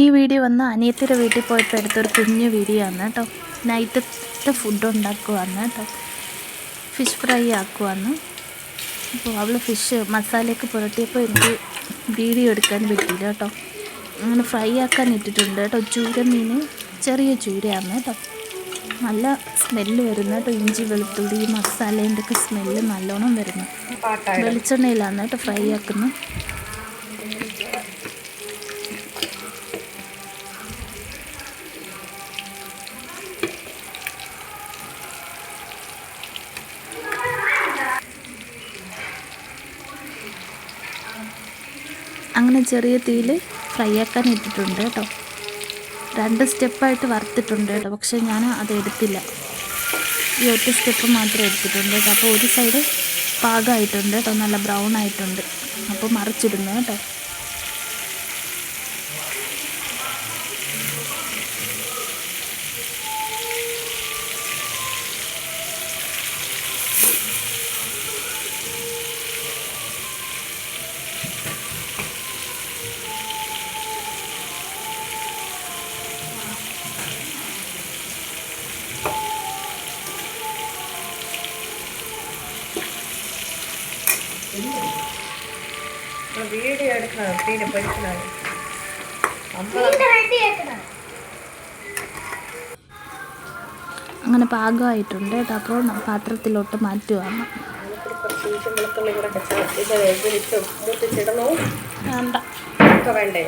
ഈ വീഡിയോ വന്ന് അനിയത്തിയുടെ വീട്ടിൽ പോയപ്പോൾ എടുത്തൊരു കുഞ്ഞു വീഡിയോ ആണ് കേട്ടോ. നൈറ്റത്തെ ഫുഡ് ഉണ്ടാക്കുവാണ് കേട്ടോ. ഫിഷ് ഫ്രൈ ആക്കുവാണ്. അപ്പോൾ അവൾ ഫിഷ് മസാലയൊക്കെ പുരട്ടിയപ്പോൾ എനിക്ക് വീഡിയോ എടുക്കാൻ പറ്റിയില്ല കേട്ടോ. അങ്ങനെ ഫ്രൈ ആക്കാൻ ഇട്ടിട്ടുണ്ട് കേട്ടോ. ചൂര മീൻ ചെറിയ ചൂരയാണ് കേട്ടോ. നല്ല സ്മെല്ല് വരുന്നു കേട്ടോ. ഇഞ്ചി വെളുത്തുള്ളി മസാലേന്റെയൊക്കെ മസാലേന്റെ ഒക്കെ സ്മെല്ല് നല്ലോണം വരുന്നു വെളിച്ചെണ്ണയിലാണ് കേട്ടോ ഫ്രൈ ആക്കുന്നത്. അങ്ങനെ ചെറിയ തീയിൽ ഫ്രൈ ആക്കാൻ ഇട്ടിട്ടുണ്ട് കേട്ടോ. രണ്ട് സ്റ്റെപ്പായിട്ട് വറുത്തിട്ടുണ്ട് കേട്ടോ പക്ഷേ ഞാൻ അത് എടുത്തില്ല. ഈ ഒറ്റ സ്റ്റെപ്പ് മാത്രമേ എടുത്തിട്ടുണ്ട് കേട്ടോ. അപ്പോൾ ഒരു സൈഡ് പാകമായിട്ടുണ്ട് കേട്ടോ നല്ല ബ്രൗൺ ആയിട്ടുണ്ട്. അപ്പോൾ മറിച്ചിടുന്നു കേട്ടോ. വീഡിയോ എടുക്കണം തീരെ പഠിക്കണം അങ്ങനെ പാകമായിട്ടുണ്ട് കേട്ടോ. അപ്പോൾ പാത്രത്തിലോട്ട് മാറ്റുവാണ്. അതിൽ ഒരു ഇത് ഇതിലിട്ട് മൂത്തിച്ചിടണോ വേണ്ട ഒക്കെ വേണ്ടേ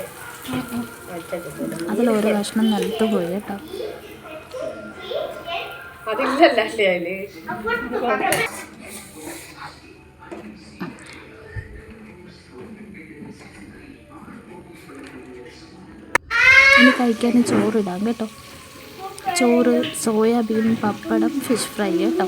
അതിലൊരു കഷ്ണം നിലത്ത് പോയി കേട്ടോ. അതില്ലല്ലേ അല്ലേ അതിൽ ഇനി കഴിക്കാൻ ചോറിടാം കേട്ടോ. ചോറ് സോയാബീൻ പപ്പടം ഫിഷ് ഫ്രൈ കേട്ടോ.